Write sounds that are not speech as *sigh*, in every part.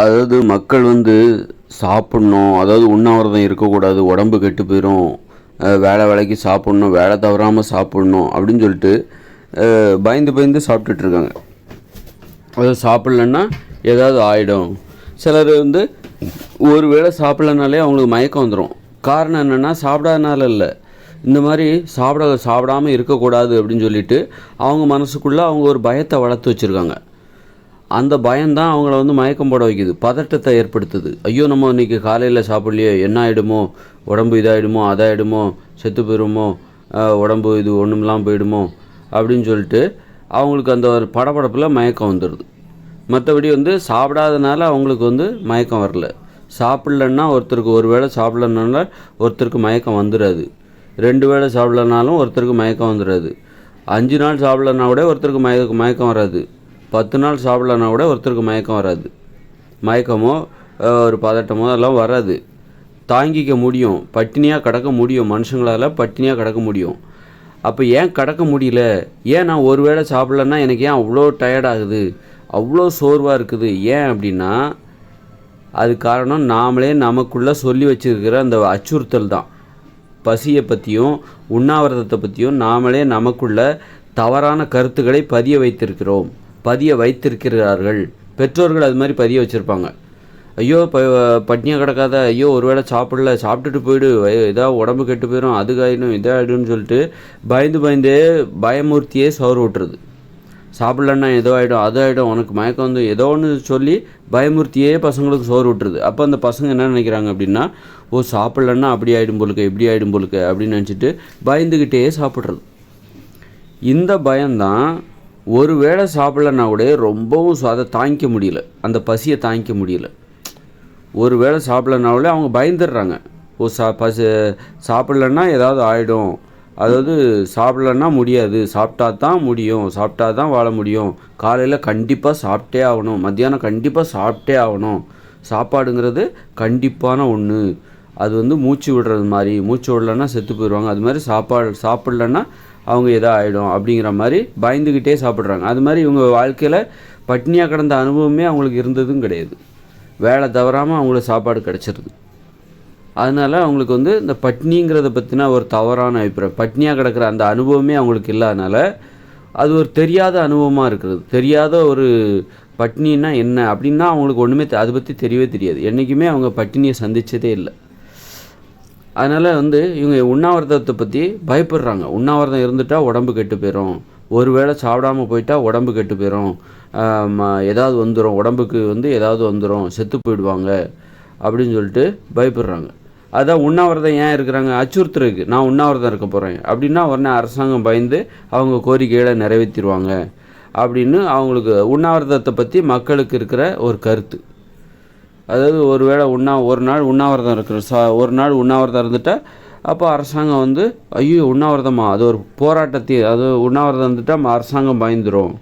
அதாவது மக்கள் வந்து சாப்பிட்ணும் அதாவது உண்ணாவிரதம் இருக்கக்கூடாது உடம்பு கெட்டு போயிடும் வேலை வேலைக்கு சாப்பிட்ணும் வேலை தவறாமல் சாப்பிட்ணும் அப்படின்னு சொல்லிட்டு பயந்து பயந்து சாப்பிட்டுட்ருக்காங்க அது சாப்பிட்லன்னா ஏதாவது ஆகிடும் சிலர் வந்து ஒரு வேளை சாப்பிட்லனாலே அவங்களுக்கு மயக்கம் வந்துடும் காரணம் என்னென்னா சாப்பிடாதனால இல்லை. இந்த மாதிரி சாப்பிட சாப்பிடாம இருக்கக்கூடாது அப்படின்னு சொல்லிட்டு அவங்க மனசுக்குள்ளே அவங்க ஒரு பயத்தை வளர்த்து வச்சுருக்காங்க. அந்த பயம்தான் அவங்கள வந்து மயக்கம் போட வைக்குது. பதட்டத்தை ஏற்படுத்துது. ஐயோ நம்ம இன்னைக்கு காலையில் சாப்பிட்லையே என்ன ஆகிடுமோ உடம்பு இதாகிடுமோ அதாயிடுமோ? செத்து போயிடுமோ உடம்பு இது ஒன்றுமெல்லாம் போயிடுமோ? அப்படின்னு சொல்லிட்டு அவங்களுக்கு அந்த ஒரு படபடப்பில் மயக்கம் வந்துடுது மற்றபடி வந்து சாப்பிடாதனால அவங்களுக்கு வந்து மயக்கம் வரல. சாப்பிட்லன்னா ஒருத்தருக்கு ஒரு வேளை சாப்பிட்லனால ஒருத்தருக்கு மயக்கம் வந்துடாது ரெண்டு வேளை சாப்பிட்லனாலும் ஒருத்தருக்கு மயக்கம் வந்துடாது அஞ்சு நாள் சாப்பிட்லனா கூட ஒருத்தருக்கு மயக்க மயக்கம் வராது. பத்து நாள் சாப்பிட்லனா கூட ஒருத்தருக்கு மயக்கம் வராது. மயக்கமோ ஒரு பதட்டமோ அதெல்லாம் வராது. தாங்கிக்க முடியும். பட்டினியாக கடக்க முடியும். மனுஷங்களால் பட்டினியாக கடக்க முடியும். அப்போ ஏன் கடக்க முடியல? ஏன் நான் ஒரு வேளை சாப்பிட்லன்னா எனக்கு ஏன் அவ்வளோ டயர்ட் ஆகுது? அவ்வளோ சோர்வாக இருக்குது. ஏன் அப்படின்னா அது காரணம் நாமளே நமக்குள்ளே சொல்லி வச்சிருக்கிற அந்த அச்சுறுத்தல் தான். பசியை பற்றியும் உண்ணாவிரதத்தை பற்றியும் நாமளே நமக்குள்ள தவறான கருத்துக்களை பதிய வைத்திருக்கிறோம். பதிய வைத்திருக்கிறார்கள். பெற்றோர்கள் அது மாதிரி பதிய வச்சுருப்பாங்க. ஐயோ ப பட்னியாக கிடக்காத ஐயோ ஒருவேளை சாப்பிடல சாப்பிட்டுட்டு போயிடு ஏதாவது உடம்பு கெட்டு போயிடும் அதுக்காயிடும் இதாகிடும்னு சொல்லிட்டு பயந்து பயந்தே பயமூர்த்தியே சோறு விட்டுறது சாப்பிட்லன்னா ஏதோ ஆகிடும் அது ஆகிடும் உனக்கு மயக்கம் வந்து ஏதோ ஒன்று சொல்லி பயமுறுத்தியே பசங்களுக்கு சோறு விட்டுருது அப்போ அந்த பசங்க என்ன நினைக்கிறாங்க அப்படின்னா ஓ சாப்பிட்லன்னா அப்படி ஆகிடும் போலுக்கு இப்படி ஆகிடும் போலுக்கு அப்படின்னு நினச்சிட்டு பயந்துக்கிட்டே சாப்பிட்றது. இந்த பயம்தான் ஒரு வேளை சாப்பிட்லன்னா கூட ரொம்பவும் அதை தாங்கிக்க முடியல. அந்த பசியை தாங்கிக்க முடியல. ஒரு வேளை சாப்பிட்லனா கூட அவங்க பயந்துடுறாங்க. ஓ சா பசி சாப்பிட்லன்னா ஏதாவது ஆகிடும் அதாவது சாப்பிட்லன்னா முடியாது. சாப்பிட்டா தான் முடியும். சாப்பிட்டா தான் வாழ முடியும். காலையில் கண்டிப்பாக சாப்பிட்டே ஆகணும். மத்தியானம் கண்டிப்பாக சாப்பிட்டே ஆகணும். சாப்பாடுங்கிறது கண்டிப்பான ஒன்று அது வந்து மூச்சு விடுறது மாதிரி. மூச்சு விடலன்னா செத்து போயிடுவாங்க. அது மாதிரி சாப்பாடு சாப்பிட்லன்னா அவங்க எதோ ஆகிடும் அப்படிங்கிற மாதிரி பயந்துக்கிட்டே சாப்பிட்றாங்க. அது மாதிரி இவங்க வாழ்க்கையில் பட்னியாக கிடந்த அனுபவமே அவங்களுக்கு இருந்ததும் கிடையாது. வேலை தவறாமல் அவங்களுக்கு சாப்பாடு கிடச்சிருது. அதனால அவங்களுக்கு வந்து இந்த பட்னிங்கிறத பற்றினா ஒரு தவறான அபிப்பிராயம். பட்னியாக கிடக்கிற அந்த அனுபவமே அவங்களுக்கு இல்லாதனால அது ஒரு தெரியாத அனுபவமாக இருக்கிறது. தெரியாத ஒரு பட்னின்னா என்ன? அப்படின்னா அவங்களுக்கு ஒன்றுமே அதை பற்றி தெரியவே தெரியாது. என்றைக்குமே அவங்க பட்டினியை சந்தித்ததே இல்லை. அதனால் வந்து இவங்க உண்ணாவிரதத்தை பற்றி பயப்படுறாங்க. உண்ணாவிரதம் இருந்துட்டால் உடம்பு கெட்டு போயிடும் ஒருவேளை சாப்பிடாம போயிட்டால் உடம்பு கெட்டு போயிடும் ஏதாவது வந்துடும் உடம்புக்கு வந்து ஏதாவது வந்துடும் செத்து போயிடுவாங்க அப்படின்னு சொல்லிட்டு பயப்படுறாங்க. அதான் உண்ணாவிரதம் ஏன் இருக்கிறாங்க? அச்சுறுத்துறதுக்கு நான் உண்ணாவிரதம் இருக்க போகிறேன் அப்படின்னா உடனே அரசாங்கம் பயந்து அவங்க கோரிக்கைகளை நிறைவேற்றிடுவாங்க அப்படின்னு அவங்களுக்கு உண்ணாவிரதத்தை பற்றி மக்களுக்கு இருக்கிற ஒரு கருத்து. அதாவது ஒரு வேளை உண்ணா ஒரு நாள் உண்ணாவிரதம் இருக்கிற சா ஒரு நாள் உண்ணாவிரதம் இருந்துட்டால் அப்போ அரசாங்கம் வந்து ஐயோ உண்ணாவிரதமா? அது ஒரு போராட்டத்தை அது உண்ணாவிரதம் இருந்துட்டால் அரசாங்கம் பயந்துடும்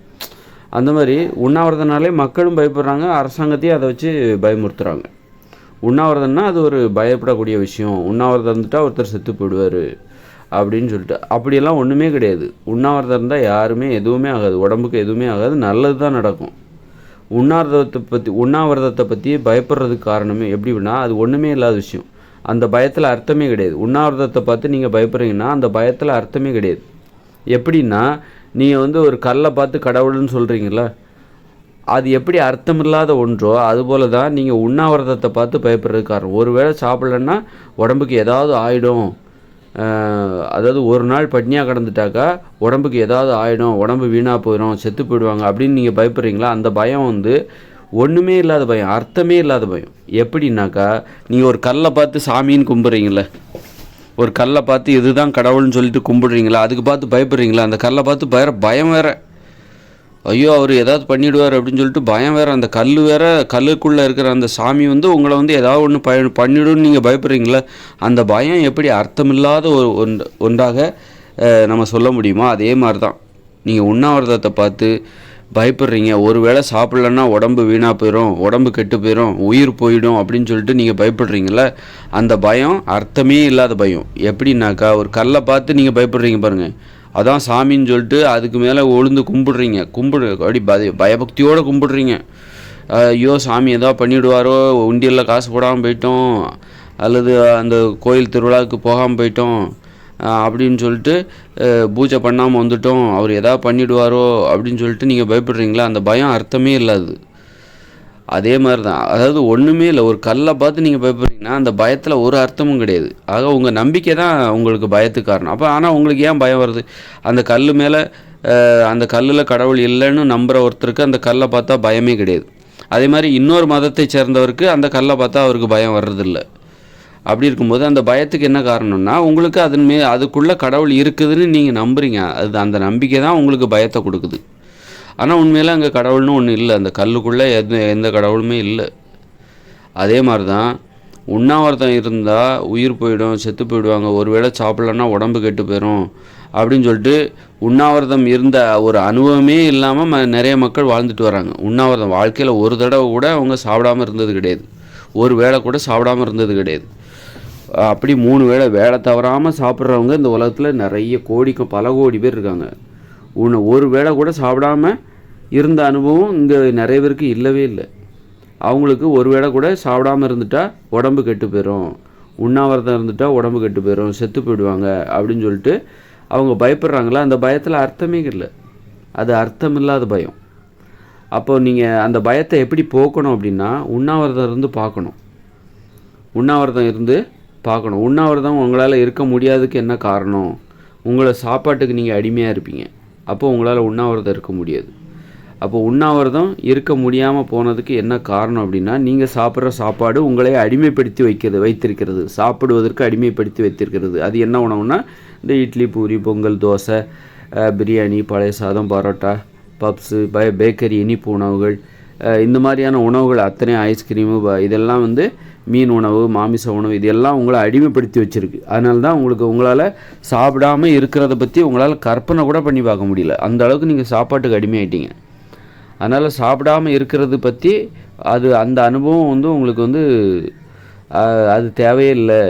அந்த மாதிரி உண்ணாவிரதனாலே மக்களும் பயப்படுறாங்க அரசாங்கத்தையும் அதை வச்சு பயமுறுத்துகிறாங்க உண்ணாவிரதம்னா அது ஒரு பயப்படக்கூடிய விஷயம். உண்ணாவிரதம் இருந்துட்டால் ஒருத்தர் செத்து போயிடுவார் அப்படின்னு சொல்லிட்டு. அப்படியெல்லாம் ஒன்றுமே கிடையாது. உண்ணாவிரதம் இருந்தால் யாருமே எதுவுமே ஆகாது. உடம்புக்கு எதுவுமே ஆகாது. நல்லது தான் நடக்கும். உண்ணாவிரதத்தை பற்றி உண்ணாவிரதத்தை பற்றி பயப்படுறதுக்கு காரணமே எப்படின்னா அது ஒன்றுமே இல்லாத விஷயம். அந்த பயத்தில் அர்த்தமே கிடையாது. உண்ணாவிரதத்தை பார்த்து நீங்கள் பயப்படுறீங்கன்னா அந்த பயத்தில் அர்த்தமே கிடையாது. எப்படின்னா நீங்கள் வந்து ஒரு கல்லை பார்த்து கடவுள்னு சொல்கிறீங்களா அது எப்படி அர்த்தம் இல்லாத ஒன்றோ அதுபோல தான் நீங்கள் உண்ணாவிரதத்தை பார்த்து பயப்படுறதுக்கு காரணம். ஒருவேளை சாப்பிட்லன்னா உடம்புக்கு ஏதாவது ஆகிடும் அதாவது ஒரு நாள் பட்னியாக கிடந்துட்டாக்கா உடம்புக்கு ஏதாவது ஆகிடும் உடம்பு வீணாக போயிடும் செத்து போயிடுவாங்க அப்படின்னு நீங்கள் பயப்படுறீங்களா? அந்த பயம் வந்து ஒன்றுமே இல்லாத பயம் அர்த்தமே இல்லாத பயம். எப்படின்னாக்கா நீங்கள் ஒரு கல்லை பார்த்து சாமின்னு கும்பிட்றீங்கள ஒரு கல்லை பார்த்து இதுதான் கடவுள்னு சொல்லிட்டு கும்பிடுறீங்களா? அதுக்கு பார்த்து பயப்படுறீங்களா? அந்த கல்லை பார்த்து பய பயம் வேறு. ஐயோ அவர் ஏதாவது பண்ணிடுவார் அப்படின்னு சொல்லிட்டு பயம் வேற. அந்த கல் வேற கல்லுக்குள்ளே இருக்கிற அந்த சாமி வந்து உங்களை வந்து ஏதாவது ஒன்று ப பண்ணிடும்னு நீங்கள் பயப்படுறீங்களா அந்த பயம் எப்படி அர்த்தமில்லாத ஒரு ஒன் ஒன்றாக நம்ம சொல்ல முடியுமோ? அதே மாதிரி தான் நீங்கள் உண்ணாவிரதத்தை பார்த்து பயப்படுறீங்க. ஒருவேளை சாப்பிட்லன்னா உடம்பு வீணாக போயிடும் உடம்பு கெட்டு போயிடும் உயிர் போயிடும் அப்படின்னு சொல்லிட்டு நீங்கள் பயப்படுறீங்கள அந்த பயம் அர்த்தமே இல்லாத பயம். எப்படின்னாக்கா ஒரு கல்லை பார்த்து நீங்கள் பயப்படுறீங்க பாருங்கள் அதான் சாமின்னு சொல்லிட்டு அதுக்கு மேலே ஒழுந்து கும்பிடுறீங்க. கும்பிடு அப்படி பய பயபக்தியோடு கும்பிடுறீங்க. ஐயோ சாமி ஏதோ பண்ணிவிடுவாரோ உண்டியலில் காசு போடாமல் போயிட்டோம் அல்லது அந்த கோயில் திருவிழாவுக்கு போகாமல் போயிட்டோம் அப்படின்னு சொல்லிட்டு பூஜை பண்ணாமல் வந்துட்டோம் அவர் எதாவது பண்ணிவிடுவாரோ அப்படின்னு சொல்லிட்டு நீங்கள் பயப்படுறீங்களா? அந்த பயம் அர்த்தமே இல்லாது அதே மாதிரி தான் அதாவது ஒன்றுமே இல்லை. ஒரு கல்லை பார்த்து நீங்கள் பயப்படுறீங்கன்னா அந்த பயத்தில் ஒரு அர்த்தமும் கிடையாது. ஆக உங்கள் நம்பிக்கை தான் உங்களுக்கு பயத்துக்கு காரணம். அப்போ ஆனால் உங்களுக்கு ஏன் பயம் வருது? அந்த கல் மேலே அந்த கல்லில் கடவுள் இல்லைன்னு நம்புகிற ஒருத்தருக்கு அந்த கல்லை பார்த்தா பயமே கிடையாது. அதே மாதிரி இன்னொரு மதத்தை சேர்ந்தவருக்கு அந்த கல்லை பார்த்தா அவருக்கு பயம் வர்றதில்ல. அப்படி இருக்கும்போது அந்த பயத்துக்கு என்ன காரணம்னா உங்களுக்கு அதன் மே அதுக்குள்ளே கடவுள் இருக்குதுன்னு நீங்கள் நம்புறீங்க. அது அந்த நம்பிக்கை தான் உங்களுக்கு பயத்தை கொடுக்குது. ஆனால் உண்மையில் அங்கே கடவுள்னு ஒன்று இல்லை. அந்த கல்லுக்குள்ளே எந்த எந்த கடவுளுமே இல்லை. அதே மாதிரி தான் உண்ணாவிரதம் இருந்தால் உயிர் போயிடும் செத்து போயிடுவாங்க. ஒருவேளை சாப்பிட்லன்னா உடம்பு கெட்டு போயிடும் அப்படின்னு சொல்லிட்டு உண்ணாவிரதம் இருந்த ஒரு அனுபவமே இல்லாமல் ம நிறைய மக்கள் வாழ்ந்துட்டு வராங்க. உண்ணாவிரதம் வாழ்க்கையில் ஒரு தடவை கூட அவங்க சாப்பிடாம இருந்தது கிடையாது. ஒரு வேளை கூட சாப்பிடாம இருந்தது கிடையாது. அப்படி மூணு வேளை வேலை தவறாமல் சாப்பிட்றவங்க இந்த உலகத்தில் நிறைய கோடிக்கு பல கோடி பேர் இருக்காங்க. உன்னை ஒரு வேளை கூட சாப்பிடாம இருந்த அனுபவம் இங்கே நிறைய பேருக்கு இல்லவே இல்லை. அவங்களுக்கு ஒரு வேளை கூட சாப்பிடாம இருந்துட்டா உடம்பு கெட்டு போயிடும் உண்ணாவிரதம் இருந்துட்டால் உடம்பு கெட்டு போயிடும் செத்து போயிடுவாங்க அப்படின்னு சொல்லிட்டு அவங்க பயப்படுறாங்களா? அந்த பயத்தில் அர்த்தமே இல்லை. அது அர்த்தமில்லாத பயம். அப்போ நீங்கள் அந்த பயத்தை எப்படி போக்கணும் அப்படின்னா உண்ணாவிரதம் இருந்து பார்க்கணும். உண்ணாவிரதம் இருந்து பார்க்கணும். உண்ணாவிரதம் உங்களால் இருக்க முடியாததுக்கு என்ன காரணம்? உங்களை சாப்பாட்டுக்கு நீங்கள் அடிமையாக இருப்பீங்க. அப்போ உங்களால் உண்ணாவிரதம் இருக்க முடியாது. அப்போ உண்ணாவிரதம் இருக்க முடியாமல் போனதுக்கு என்ன காரணம் அப்படின்னா நீங்கள் சாப்பிட்ற சாப்பாடு உங்களை அடிமைப்படுத்தி வைக்கிறது வைத்திருக்கிறது. சாப்பிடுவதற்கு அடிமைப்படுத்தி வைத்திருக்கிறது. அது என்ன உணவுனா இந்த இட்லி பூரி பொங்கல் தோசை பிரியாணி பழைய சாதம் பரோட்டா பப்ஸு பே பேக்கரி இனிப்பு உணவுகள் இந்த மாதிரியான உணவுகள் அத்தனை ஐஸ்கிரீமு ப- இதெல்லாம் வந்து மீன் உணவு மாமிச உணவு இதெல்லாம் உங்களை அடிமைப்படுத்தி வச்சுருக்கு. அதனால தான் உங்களுக்கு உங்களால் சாப்பிடாம இருக்கிறத பற்றி உங்களால் கற்பனை கூட பண்ணி பார்க்க முடியல. அந்த அளவுக்கு நீங்கள் சாப்பாட்டுக்கு அடிமையாயிட்டீங்க. அதனால் சாப்பிடாம இருக்கிறது பற்றி அது அந்த அனுபவம் வந்து உங்களுக்கு வந்து அது தேவையே இல்லை.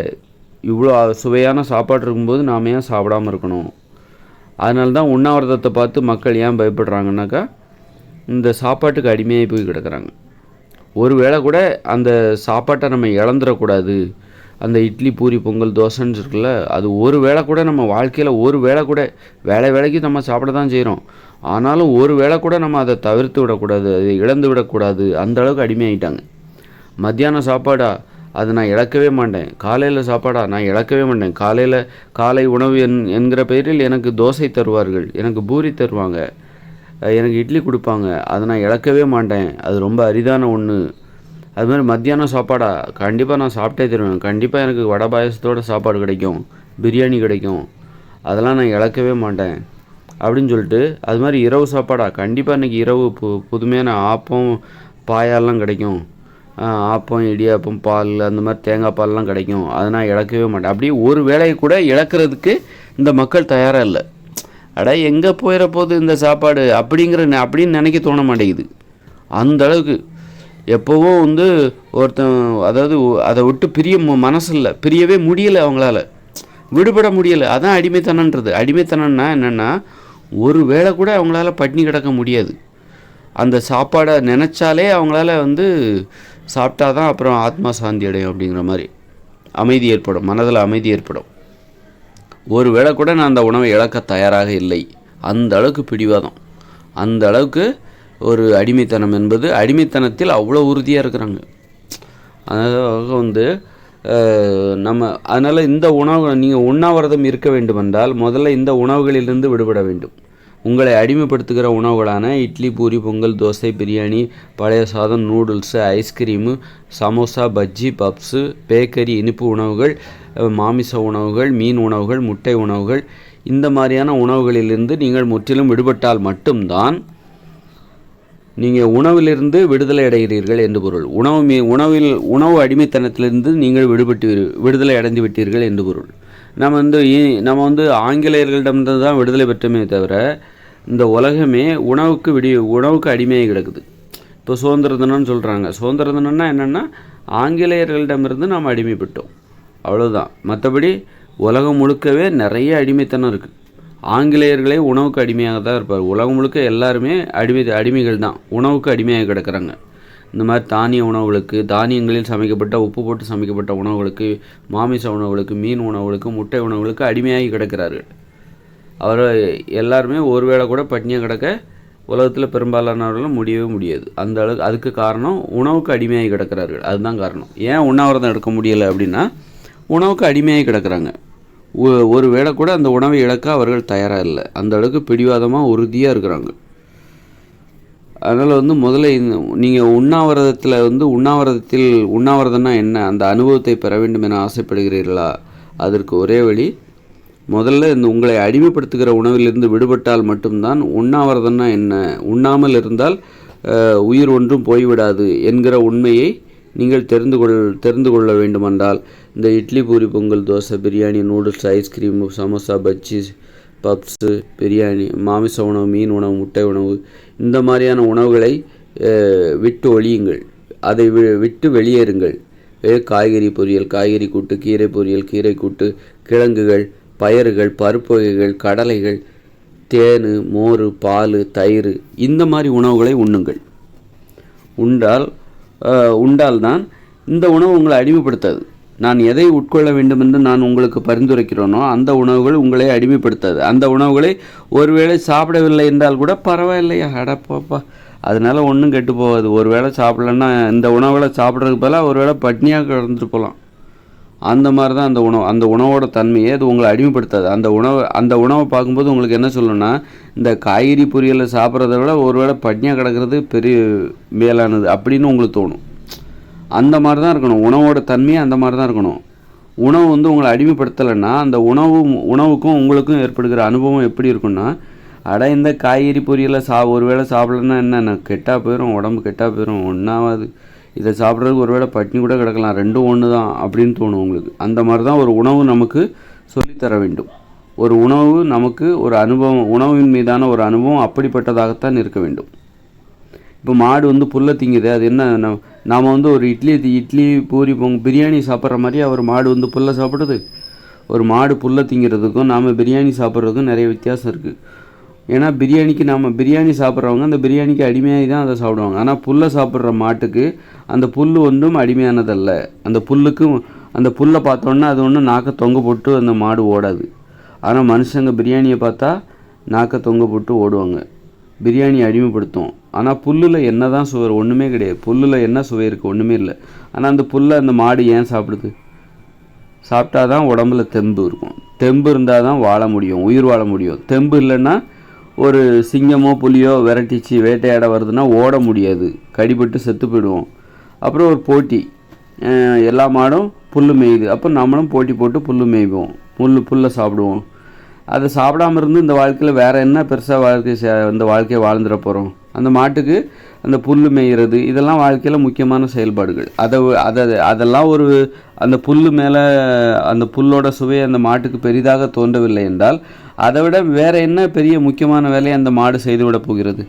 இவ்வளோ சுவையான சாப்பாடு இருக்கும்போது நாம் ஏன் சாப்பிடாம இருக்கணும்? அதனால தான் உண்ணாவிரதத்தை பார்த்து மக்கள் ஏன் பயப்படுறாங்கன்னாக்கா இந்த சாப்பாட்டுக்கு அடிமையாகி போய் கிடக்குறாங்க. ஒரு வேளை கூட அந்த சாப்பாட்டை நம்ம இழந்துடக்கூடாது. அந்த இட்லி பூரி பொங்கல் தோசைன்னு இருக்குல்ல அது ஒரு வேளை கூட நம்ம வாழ்க்கையில் ஒரு வேளை கூட வேலை வேலைக்கு நம்ம சாப்பிட தான் செய்கிறோம் ஆனாலும் ஒரு வேளை கூட நம்ம அதை தவிர்த்து விடக்கூடாது அதை இழந்து விடக்கூடாது. அந்த அளவுக்கு அடிமையாயிட்டாங்க. மத்தியானம் சாப்பாடா? அது நான் இழக்கவே மாட்டேன். காலையில் சாப்பாடா? நான் இழக்கவே மாட்டேன். காலையில் காலை உணவு என் என்கிற பெயரில் எனக்கு தோசை தருவார்கள். எனக்கு பூரி தருவாங்க. எனக்கு இட்லி கொடுப்பாங்க. அதை நான் இழக்கவே மாட்டேன். அது ரொம்ப அரிதான ஒன்று அது மாதிரி மத்தியானம் சாப்பாடா? கண்டிப்பாக நான் சாப்பிட்டே தருவேன். கண்டிப்பாக எனக்கு வடை பாயசத்தோட சாப்பாடு கிடைக்கும். பிரியாணி கிடைக்கும். அதெல்லாம் நான் இழக்கவே மாட்டேன். அப்படின்னு சொல்லிட்டு அது மாதிரி இரவு சாப்பாடா? கண்டிப்பாக இன்றைக்கி இரவு பு புதுமையான ஆப்பம் பாயாலாம் கிடைக்கும். ஆப்பம் இடியாப்பம் பால் அந்த மாதிரி தேங்காய் பால்லாம் கிடைக்கும். அதை நான் இழக்கவே மாட்டேன். அப்படியே ஒரு வேலையை கூட இழக்கிறதுக்கு இந்த மக்கள் தயாராக இல்லை. அட எங்கே போயிட போகுது இந்த சாப்பாடு? அப்படிங்கிற அப்படின்னு நினைக்க தோண மாட்டேங்குது. அந்த அளவுக்கு. எப்போவும் வந்து ஒருத்தன் அதாவது அதை விட்டு பிரிய மு- மனசு இல்லை பிரியவே முடியலை அவங்களால. விடுபட முடியலை. அதான் அடிமைத்தனன்றது அடிமைத்தனம்னா என்னென்னா ஒரு வேளை கூட அவங்களால பட்டினி கிடக்க முடியாது. அந்த சாப்பாடை நினச்சாலே அவங்களால வந்து சாப்பிட்டாதான் அப்புறம் ஆத்மா சாந்தி அடையும் அப்படிங்கிற மாதிரி. அமைதி ஏற்படும். மனதில் அமைதி ஏற்படும். ஒருவேளை கூட நான் அந்த உணவை இழக்க தயாராக இல்லை. அந்த அளவுக்கு பிடிவாதம். அந்த அளவுக்கு ஒரு அடிமைத்தனம் என்பது அடிமைத்தனத்தில் அவ்வளோ உறுதியாக இருக்கிறாங்க. அதாவது வந்து நம்ம அதனால் இந்த உணவு நீங்கள் உண்ணாவிரதம் இருக்க வேண்டுமென்றால் முதல்ல இந்த உணவுகளிலிருந்து விடுபட வேண்டும். உங்களை அடிமைப்படுத்துகிற உணவுகளான இட்லி பூரி பொங்கல் தோசை பிரியாணி பழைய சாதம் noodles ice cream samosa bajji puffs bakery இனிப்பு உணவுகள் மாமிச உணவுகள் மீன் உணவுகள் முட்டை உணவுகள். இந்த மாதிரியான உணவுகளிலிருந்து நீங்கள் முற்றிலும் விடுபட்டால் மட்டும்தான் நீங்கள் உணவிலிருந்து விடுதலை அடைகிறீர்கள் என்று பொருள். உணவு மீ உணவில் உணவு அடிமைத்தனத்திலிருந்து நீங்கள் விடுபட்டு விடுதலை அடைந்து விட்டீர்கள் என்று பொருள். நம்ம வந்து நம்ம வந்து ஆங்கிலேயர்களிடமிருந்து தான் விடுதலை பெற்றோமே தவிர இந்த உலகமே உணவுக்கு விடி உணவுக்கு அடிமையாக கிடக்குது. இப்போ சுதந்திர தினம்னு சொல்கிறாங்க சுதந்திர தினம்னா என்னென்னா ஆங்கிலேயர்களிடமிருந்து நாம் அடிமைப்பட்டோம். அவ்வளோதான் மற்றபடி உலகம் முழுக்கவே நிறைய அடிமைத்தனம் இருக்குது ஆங்கிலேயர்களே உணவுக்கு அடிமையாக தான் இருப்பார். உலகம் முழுக்க எல்லாருமே அடிமை அடிமைகள் தான். உணவுக்கு அடிமையாக கிடக்குறாங்க. இந்த மாதிரி தானிய உணவுகளுக்கு தானியங்களில் சமைக்கப்பட்ட உப்பு போட்டு சமைக்கப்பட்ட உணவுகளுக்கு மாமிச உணவுகளுக்கு மீன் உணவுகளுக்கு முட்டை உணவுகளுக்கு அடிமையாகி கிடக்கிறார்கள். அவர் எல்லாருமே ஒருவேளை கூட பட்னியாக கிடக்க உலகத்தில் பெரும்பாலானவர்களும் முடியவே முடியாது. அந்த அளவுக்கு அதுக்கு காரணம் உணவுக்கு அடிமையாகி கிடக்கிறார்கள். அதுதான் காரணம். ஏன் உண்ணாவிரதம் எடுக்க முடியலை அப்படின்னா உணவுக்கு அடிமையாகி கிடக்கிறாங்க. ஒ- ஒரு வேளை கூட அந்த உணவை இழக்க அவர்கள் தயாராக இல்லை. அந்த அளவுக்கு பிடிவாதமாக உறுதியாக இருக்கிறாங்க. அதனால் வந்து முதல்ல இந்த நீங்கள் உண்ணாவிரதத்தில் வந்து உண்ணாவிரதத்தில் உண்ணாவிரதம்னா என்ன? அந்த அனுபவத்தை பெற வேண்டும் என ஆசைப்படுகிறீர்களா? அதற்கு ஒரே வழி முதல்ல இந்த உங்களை அடிமைப்படுத்துகிற உணவிலிருந்து விடுபட்டால் மட்டும்தான் உண்ணாவிரதம்னா என்ன? உண்ணாமல் இருந்தால் உயிர் ஒன்றும் போய்விடாது என்கிற உண்மையை நீங்கள் தெரிந்து கொள் தெரிந்து கொள்ள வேண்டுமென்றால் இந்த idli puri pongal dosa biryani noodles ice cream samosa bajji puffs biryani மாமிச உணவு மீன் உணவு முட்டை உணவு இந்த மாதிரியான உணவுகளை விட்டு ஒழியுங்கள். அதை வி- விட்டு வெளியேறுங்கள். காய்கறி பொரியல் காய்கறி கூட்டு கீரை பொரியல் கீரை கூட்டு கிழங்குகள் பயறுகள் பருப்பு வகைகள் கடலைகள் தேன் மோர் பால் தயிர் இந்த மாதிரி உணவுகளை உண்ணுங்கள். உண்டால் உண்டால்தான் இந்த உணவு உங்களை அடிமைப்படுத்தாது. நான் எதை உட்கொள்ள வேண்டும் என்று நான் உங்களுக்கு பரிந்துரைக்கிறேனோ அந்த உணவுகள் உங்களை அடிமைப்படுத்தாது. அந்த உணவுகளை ஒருவேளை சாப்பிடவில்லை என்றால் கூட பரவாயில்லையா? அடப்பாப்பா அதனால ஒன்றும் கெட்டு போகாது. ஒருவேளை சாப்பிடலன்னா இந்த உணவுகளை சாப்பிட்றதுக்கு பதிலாக ஒருவேளை பட்னியாக கிடந்துட்டு போகலாம். அந்த மாதிரி தான் அந்த உணவு அந்த உணவோட தன்மையை அது உங்களை அடிமைப்படுத்தாது. அந்த உணவை அந்த உணவை பார்க்கும்போது உங்களுக்கு என்ன சொல்லணும்னா இந்த காய்கறி பொரியலை சாப்பிட்றத விட ஒருவேளை பட்னியாக கிடக்கிறது பெரிய மேலானது அப்படின்னு உங்களுக்கு தோணும். அந்த மாதிரி தான் இருக்கணும். உணவோட தன்மையே அந்த மாதிரி தான் இருக்கணும். உணவு வந்து உங்களை அடிமைப்படுத்தலைன்னா அந்த உணவு உணவுக்கும் உங்களுக்கும் ஏற்படுகிற அனுபவம் எப்படி இருக்கும்னா அட இந்த காய்கறி பொரியலை சா ஒருவேளை சாப்பிடலன்னா என்ன நான் கெட்டால் போயிடும் உடம்பு கெட்டால் போயிடும் ஒன்றாவது இதை சாப்பிட்றதுக்கு ஒருவேளை பட்னி கூட கிடக்கலாம். ரெண்டும் ஒன்று தான் அப்படின்னு தோணும் உங்களுக்கு. அந்த மாதிரி தான் ஒரு உணவு நமக்கு சொல்லித்தர வேண்டும். ஒரு உணவு நமக்கு ஒரு அனுபவம் உணவின் மீதான ஒரு அனுபவம் அப்படிப்பட்டதாகத்தான் இருக்க வேண்டும். இப்போ மாடு வந்து புல்லை திங்குது. அது என்ன நாம் வந்து ஒரு இட்லி இட்லி பூரி பொங்க பிரியாணி சாப்பிட்ற மாதிரி அவர் மாடு வந்து புல்லை சாப்பிடுது. ஒரு மாடு புல்லை திங்கிறதுக்கும் நாம் பிரியாணி சாப்பிட்றதுக்கும் நிறைய வித்தியாசம் இருக்குது ஏன்னா பிரியாணிக்கு நாம் பிரியாணி சாப்பிட்றவங்க அந்த பிரியாணிக்கு அடிமையாகி தான் அதை சாப்பிடுவாங்க. ஆனால் புல்லை சாப்பிட்ற மாட்டுக்கு அந்த புல் ஒன்றும் அடிமையானதல்ல. அந்த புல்லுக்கு அந்த புல்லை பார்த்தோன்னா அது ஒன்றும் நாக்கை தொங்க போட்டு அந்த மாடு ஓடாது. ஆனால் மனுஷங்க பிரியாணியை பார்த்தா நாக்கை தொங்க போட்டு ஓடுவாங்க. பிரியாணி அடிமைப்படுத்தும். ஆனால் புல்லில் என்ன தான் சுவை ஒன்றுமே கிடையாது. புல்லில் என்ன சுவை இருக்குது ஒன்றுமே இல்லை. ஆனால் அந்த புல்லை அந்த மாடு ஏன் சாப்பிடுது? சாப்பிட்டா தான் உடம்புல தெம்பு இருக்கும். தெம்பு இருந்தால் தான் வாழ முடியும் உயிர் வாழ முடியும். தெம்பு இல்லைன்னா ஒரு சிங்கமோ புலியோ விரட்டிச்சு வேட்டையாட வருதுன்னா ஓட முடியாது. கடிபட்டு செத்து போயிடுவோம். அப்புறம் ஒரு போட்டி. எல்லா மாடும் புல் மேயுது. அப்போ நம்மளும் போட்டி போட்டு புல் மேய்வோம். புல் புல்லை சாப்பிடுவோம். அதை சாப்பிடாம இருந்து இந்த வாழ்க்கையில் வேறு என்ன பெருசாக வாழ்க்கை சே- இந்த வாழ்க்கையை வாழ்ந்துட போகிறோம் அந்த மாட்டுக்கு அந்த புல் மேய்கிறது இதெல்லாம் வாழ்க்கையில் முக்கியமான செயல்பாடுகள். அதை அதை அதெல்லாம் ஒரு அந்த புல் மேலே அந்த புல்லோட சுவை அந்த மாட்டுக்கு பெரிதாக தோன்றவில்லை என்றால் அதை விட வேற என்ன பெரிய முக்கியமான வேலையை அந்த மாடு செய்துவிட போகிறது?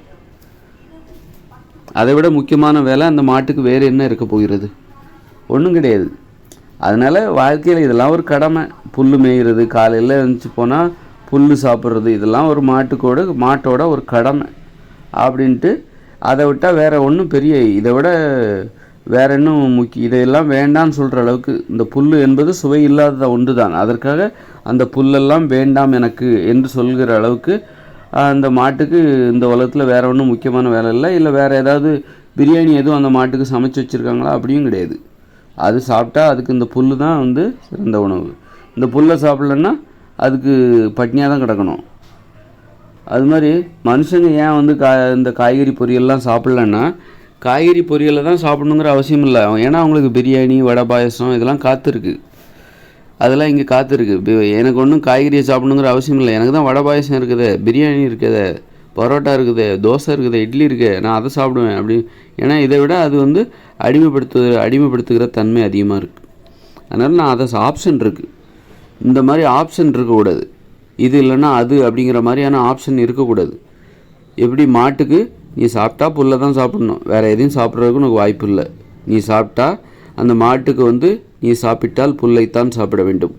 அதை விட முக்கியமான வேலை அந்த மாட்டுக்கு வேறு என்ன இருக்க போகிறது? ஒன்றும் கிடையாது. அதனால் வாழ்க்கையில் இதெல்லாம் ஒரு கடமை. புல் மேய்கிறது காலையில் எழுந்துச்சு போனால் புல் சாப்பிட்றது இதெல்லாம் ஒரு மாட்டுக்கோட மாட்டோட ஒரு கடமை. அப்படின்ட்டு அதை விட்டால் வேறு ஒன்றும் பெரிய இதை விட வேற இன்னும் முக்கிய இதையெல்லாம் வேண்டாம்னு சொல்கிற அளவுக்கு இந்த புல் என்பது சுவை இல்லாத ஒன்று தான் அதற்காக அந்த புல்லெல்லாம் வேண்டாம் எனக்கு என்று சொல்கிற அளவுக்கு அந்த மாட்டுக்கு இந்த உலகத்தில் வேற ஒன்றும் முக்கியமான வேலை இல்லை. இல்லை வேறு ஏதாவது பிரியாணி எதுவும் அந்த மாட்டுக்கு சமைச்சு வச்சுருக்காங்களா? அப்படியும் கிடையாது. அது சாப்பிட்டா அதுக்கு இந்த புல்லு தான் வந்து சிறந்த உணவு. இந்த புல்லை சாப்பிட்லன்னா அதுக்கு பட்னியாக தான் கிடக்கணும். அது மாதிரி மனுஷங்க ஏன் வந்து கா இந்த காய்கறி பொரியல்லாம் சாப்பிட்லன்னா காய்கறி பொரியலை தான் சாப்பிடணுங்கிற அவசியம் இல்லை. ஏன்னா அவங்களுக்கு பிரியாணி வடை பாயசம் இதெல்லாம் காத்திருக்கு. அதெல்லாம் இங்கே காத்திருக்கு. எனக்கு ஒன்றும் காய்கறியை சாப்பிடணுங்கிற அவசியம் இல்லை. எனக்கு தான் வடை பாயசம் இருக்குது பிரியாணி இருக்குது பரோட்டா இருக்குது தோசை இருக்குது இட்லி இருக்குது. நான் அதை சாப்பிடுவேன். அப்படி ஏன்னா இதை விட அது வந்து அடிமைப்படுத்து அடிமைப்படுத்துகிற தன்மை அதிகமாக இருக்குது அதனால் நான் அதை ஆப்ஷன் இருக்குது இந்த மாதிரி ஆப்ஷன் இருக்கக்கூடாது. இது இல்லைன்னா அது அப்படிங்கிற மாதிரியான ஆப்ஷன் இருக்கக்கூடாது. எப்படி மாட்டுக்கு நீ சாப்பிட்டா புல்லை தான் சாப்பிடணும். வேறு எதையும் சாப்பிட்றதுக்கு உனக்கு வாய்ப்பு இல்லை நீ சாப்பிட்டா அந்த மாட்டுக்கு வந்து நீ சாப்பிட்டால் புல்லைத்தான் சாப்பிட வேண்டும்.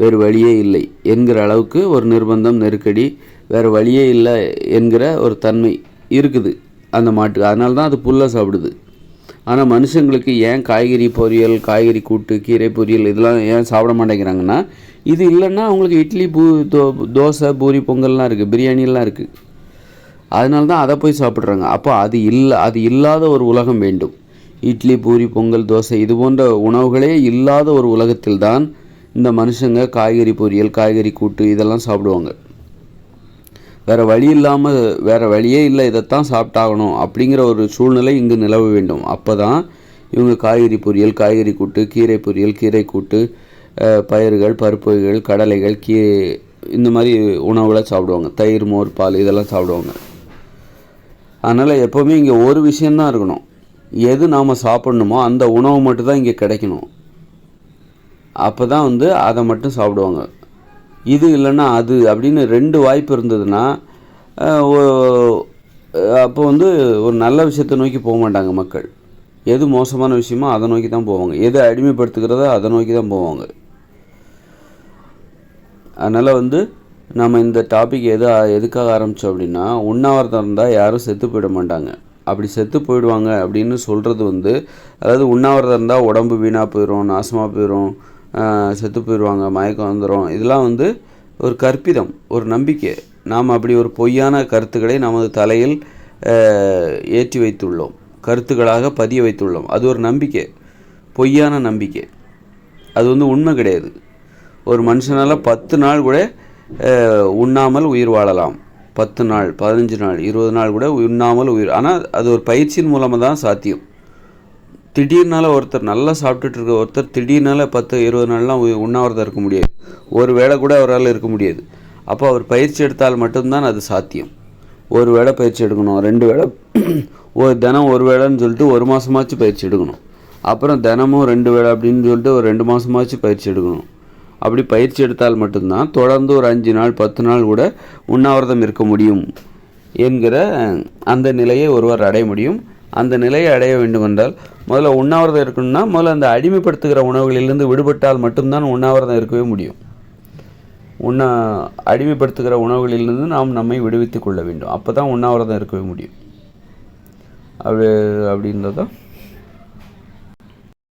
வேறு வழியே இல்லை என்கிற அளவுக்கு ஒரு நிர்பந்தம் நெருக்கடி வேறு வழியே இல்லை என்கிற ஒரு தன்மை இருக்குது அந்த மாட்டுக்கு. அதனால தான் அது புல்லை சாப்பிடுது. ஆனால் மனுஷங்களுக்கு ஏன் காய்கறி பொரியல் காய்கறி கூட்டு கீரை பொரியல் இதெல்லாம் ஏன் சாப்பிட மாட்டேங்கிறாங்கன்னா இது இல்லைன்னா அவங்களுக்கு இட்லி பூ தோ தோசை பூரி பொங்கல்லாம் இருக்குது பிரியாணிலாம் இருக்குது அதனால தான் அதை போய் சாப்பிட்றாங்க. அப்போ அது இல்லை அது இல்லாத ஒரு உலகம் வேண்டும். இட்லி பூரி பொங்கல் தோசை இது போன்ற உணவுகளே இல்லாத ஒரு உலகத்தில் தான் இந்த மனுஷங்க காய்கறி பொரியல் காய்கறி கூட்டு இதெல்லாம் சாப்பிடுவாங்க. வேறு வழி இல்லாமல் வேறு வழியே இல்லை இதைத்தான் சாப்பிட்டாகணும் அப்படிங்கிற ஒரு சூழ்நிலை இங்கு நிலவ வேண்டும். அப்போ தான் இவங்க காய்கறி பொரியல் காய்கறி கூட்டு கீரை பொரியல் கீரை கூட்டு பயிர்கள் பருப்புகள் கடலைகள் கீ இந்த மாதிரி உணவுகளை சாப்பிடுவாங்க. தயிர் மோர் பால் இதெல்லாம் சாப்பிடுவாங்க. அதனால் எப்போவுமே இங்கே ஒரு விஷயந்தான் இருக்கணும். எது நாம் சாப்பிட்ணுமோ அந்த உணவு மட்டும்தான் இங்கே கிடைக்கணும். அப்போ தான் வந்து அதை மட்டும் சாப்பிடுவாங்க. இது இல்லைன்னா அது அப்படின்னு ரெண்டு வாய்ப்பு இருந்ததுன்னா அப்போ வந்து ஒரு நல்ல விஷயத்தை நோக்கி போக மாட்டாங்க மக்கள். எது மோசமான விஷயமோ அதை நோக்கி தான் போவாங்க. எது அடிமைப்படுத்துகிறதோ அதை நோக்கி தான் போவாங்க. அதனால் வந்து நம்ம இந்த டாபிக் எது எதுக்காக ஆரம்பித்தோம் அப்படின்னா உண்ணாவிரதம் இருந்தால் யாரும் செத்து போயிட மாட்டாங்க. அப்படி செத்து போயிடுவாங்க அப்படின்னு சொல்கிறது வந்து அதாவது உண்ணாவிரதம் இருந்தால் உடம்பு வீணாக போயிடும் நாசமாக போயிடும் செத்து போயிடுவாங்க மயக்கம் வந்துடும் இதெல்லாம் வந்து ஒரு கற்பிதம் ஒரு நம்பிக்கை. நாம் அப்படி ஒரு பொய்யான கருத்துக்களை நமது தலையில் ஏற்றி வைத்துள்ளோம். கருத்துக்களாக பதிய வைத்துள்ளோம். அது ஒரு நம்பிக்கை. பொய்யான நம்பிக்கை. அது வந்து உண்மை கிடையாது. ஒரு மனுஷனால் பத்து நாள் கூட உண்ணாமல் உயிர் வாழலாம். பத்து நாள் பதினஞ்சு நாள் இருபது நாள் கூட உண்ணாமல் உயிர். ஆனால் அது ஒரு பயிற்சியின் மூலமாக தான் சாத்தியம். திடீர்னால ஒருத்தர் நல்லா சாப்பிட்டுட்டு இருக்க ஒருத்தர் திடீர்னால பத்து இருபது நாள்லாம் உண்ணாவிரதம் இருக்க முடியாது. ஒரு வேளை கூட அவரால் இருக்க முடியாது. அப்போ அவர் பயிற்சி எடுத்தால் மட்டும்தான் அது சாத்தியம். ஒரு வேளை பயிற்சி எடுக்கணும் ரெண்டு வேளை *clears throat* ஒரு தினம் ஒரு வேளைன்னு சொல்லிட்டு ஒரு மாதமாச்சும் பயிற்சி எடுக்கணும். அப்புறம் தினமும் ரெண்டு வேளை அப்படின்னு சொல்லிட்டு ஒரு ரெண்டு மாதமாச்சும் பயிற்சி எடுக்கணும். அப்படி பயிற்சி எடுத்தால் மட்டும்தான் தொடர்ந்து ஒரு அஞ்சு நாள் பத்து நாள் கூட உண்ணாவிரதம் இருக்க முடியும் என்கிற அந்த நிலையை ஒருவர் அடைய முடியும். அந்த நிலையை அடைய வேண்டுமென்றால் முதல்ல உண்ணாவிரதம் இருக்கணும்னா முதல்ல அந்த அடிமைப்படுத்துகிற உணவுகளிலிருந்து விடுபட்டால் மட்டும்தான் உண்ணாவிரதம் இருக்கவே முடியும். உண்ணா அடிமைப்படுத்துகிற உணவுகளிலிருந்து நாம் நம்மை விடுவித்துக் கொள்ள வேண்டும். அப்போ தான் உண்ணாவிரதம் இருக்கவே முடியும். அப்படி அப்படின்றதான்